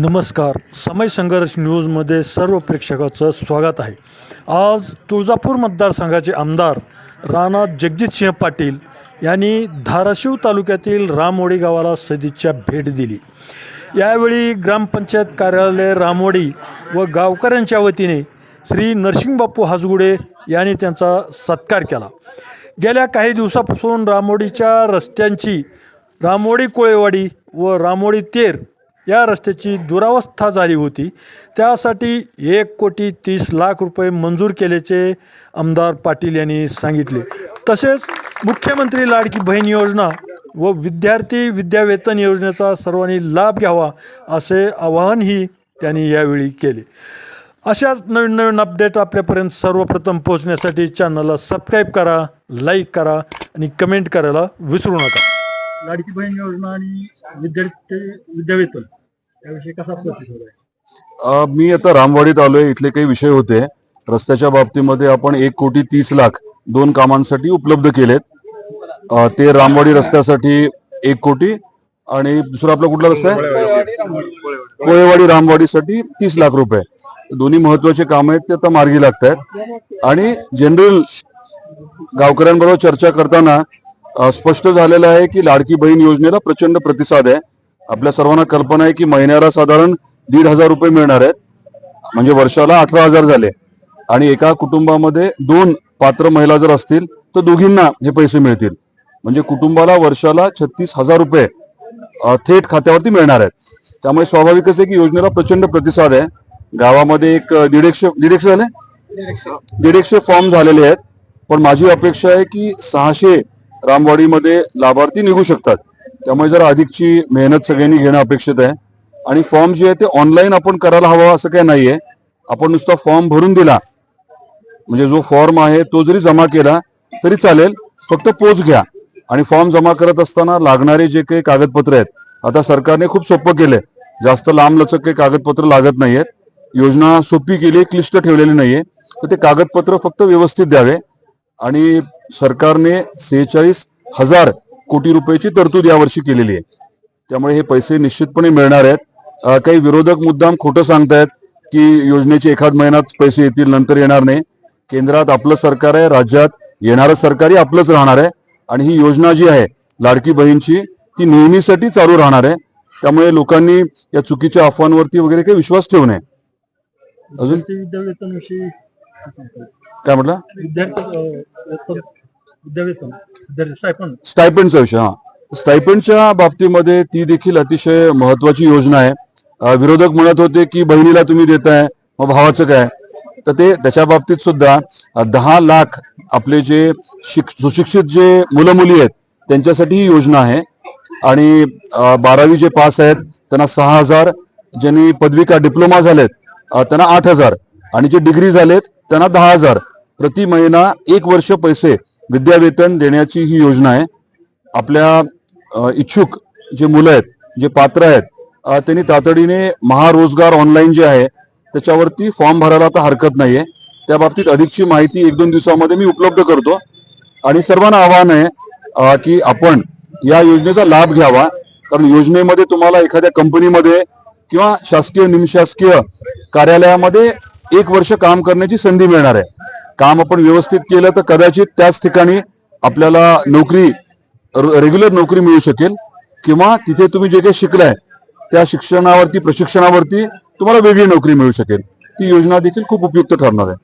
नमस्कार. समय संघर्ष न्यूजमध्ये सर्व प्रेक्षकाचं स्वागत आहे. आज तुळजापूर मतदारसंघाचे आमदार राणा जगजितसिंह पाटील यांनी धाराशिव तालुक्यातील रामोडी गावाला सदिच्छा भेट दिली. यावेळी ग्रामपंचायत कार्यालय रामोडी व गावकऱ्यांच्या वतीने श्री नरसिंगबापू हाजगुडे यांनी त्यांचा सत्कार केला. गेल्या काही दिवसापासून रामोडीच्या रस्त्यांची रामोडी कोळेवाडी व रामोडी तेर या रस्त्याची दुरावस्था झाली होती. त्यासाठी एक कोटी तीस लाख रुपये मंजूर केल्याचे आमदार पाटील यांनी सांगितले. तसेच मुख्यमंत्री लाडकी बहीण योजना व विद्यार्थी विद्यावेतन योजनेचा सर्वांनी लाभ घ्यावा असे आवाहनही त्यांनी यावेळी केले. अशाच नवीन नवीन अपडेट आपल्यापर्यंत सर्वप्रथम पोहोचण्यासाठी चॅनलला सबस्क्राईब करा लाईक करा आणि कमेंट करायला विसरू नका. लाडकी बहीण योजना आणि विद्यार्थी विद्यावेतन. याविषयी कसा प्रतिसाद आहे? अ, मी आता रामवाडीत आलोय. इथले काही विषय होते. रस्त्याच्या बाबतीमध्ये आपण एक कोटी तीस लाख दोन कामांसाठी उपलब्ध केलेत. अ, ते रामवाडी रस्त्यासाठी एक कोटी आणि दुसरा आपला कुठला रस्ता आहे? कोळेवाडी रामवाडीसाठी तीस लाख रुपये. दोन्ही महत्त्वाचे काम आहेत ते आता मार्गी लागत आहेत आणि जनरल गावकऱ्यांबरोबर चर्चा करताना अ, स्पष्ट झालेलं आहे की लाडकी बहीण योजनेला प्रचंड प्रतिसाद आहे. आपल्या सर्वांना कल्पना आहे की महिन्याला साधारण दीड हजार रुपये मिळणार आहेत. म्हणजे वर्षाला अठरा हजार झाले. आणि एका कुटुंबामध्ये दोन पात्र महिला जर असतील तर दोघींना हे पैसे मिळतील. म्हणजे कुटुंबाला वर्षाला छत्तीस हजार रुपये थेट खात्यावरती मिळणार आहेत. त्यामुळे स्वाभाविकच आहे की योजनेला प्रचंड प्रतिसाद आहे. गावामध्ये एक दीडशे दीडशे झाले? दीडशे फॉर्म झालेले आहेत. पण माझी अपेक्षा आहे की सहाशे रामवाडीमध्ये लाभार्थी निघू शकतात. त्यामुळे जरा अधिकची मेहनत सगळ्यांनी घेणं अपेक्षित आहे. आणि फॉर्म जे आहे ते ऑनलाईन आपण करायला हवा असं काही नाहीये. आपण नुसता फॉर्म भरून दिला. म्हणजे जो फॉर्म आहे तो जरी जमा केला तरी चालेल. फक्त पोच घ्या. आणि फॉर्म जमा करत असताना लागणारे जे काही कागदपत्र आहेत आता सरकारने खूप सोपं केलंय. जास्त लांब लचक काही कागदपत्र लागत नाहीयेत. योजना सोपी केली क्लिष्ट ठेवलेली नाहीये. तर ते कागदपत्र फक्त व्यवस्थित द्यावे. आणि सरकारने सेहेचाळीस हजार कोटी रुपयाची तरतूद यावर्षी केलेली आहे. त्यामुळे हे पैसे निश्चितपणे मिळणार आहेत. काही विरोधक मुद्दाम खोटं सांगतायत की योजनेचे एखाद महिन्यात पैसे येतील नंतर येणार नाही. केंद्रात आपलं सरकार आहे राज्यात येणारं सरकारही आपलंच राहणार आहे. आणि ही योजना जी आहे लाडकी बहीणची ती नेहमीसाठी चालू राहणार आहे. त्यामुळे लोकांनी या चुकीच्या अफवांवरती वगैरे काही विश्वास ठेवू नये. अजून? काय म्हटलं? विद्यावेतन स्टायपंड स्टायपंडचा विषय हा. स्टायपंडच्या बाबतीमध्ये ती देखील अतिशय महत्वाची योजना आहे. विरोधक म्हणत होते की बहिणीला तुम्ही देताय मग भावाचं काय? तर ते त्याच्या बाबतीत सुद्धा दहा लाख आपले जे शिक सुशिक्षित जे मुलं मुली आहेत त्यांच्यासाठी ही योजना आहे. आणि बारावी जे पास आहेत त्यांना सहा हजार ज्यांनी पदविका डिप्लोमा झालेत त्यांना आठ हजार. आणि जे डिग्री झालेत त्यांना दहा हजार. प्रति महिना एक वर्ष पैसे विद्यावेतन देण्याची ही योजना आहे. आपल्या इच्छुक जे मुलं आहेत जे पात्र आहेत त्यांनी तातडीने महारोजगार ऑनलाईन जे आहे त्याच्यावरती फॉर्म भरायला आता हरकत नाहीये. त्या बाबतीत अधिकची माहिती एक दोन दिवसामध्ये मी उपलब्ध करतो. आणि सर्वांना आवाहन आहे की आपण या योजनेचा लाभ घ्यावा. कारण योजनेमध्ये तुम्हाला एखाद्या कंपनीमध्ये किंवा शासकीय निमशासकीय कार्यालयामध्ये एक वर्ष काम करण्याची संधी मिळणार आहे. काम आपण व्यवस्थित केलं तर कदाचित त्याच ठिकाणी आपल्याला नोकरी रेग्युलर नोकरी मिळू शकेल किंवा तिथे तुम्ही जे काही शिकलाय त्या शिक्षणावरती प्रशिक्षणावरती तुम्हाला वेगळी नोकरी मिळू शकेल. ती योजना देखील खूप उपयुक्त ठरणार आहे.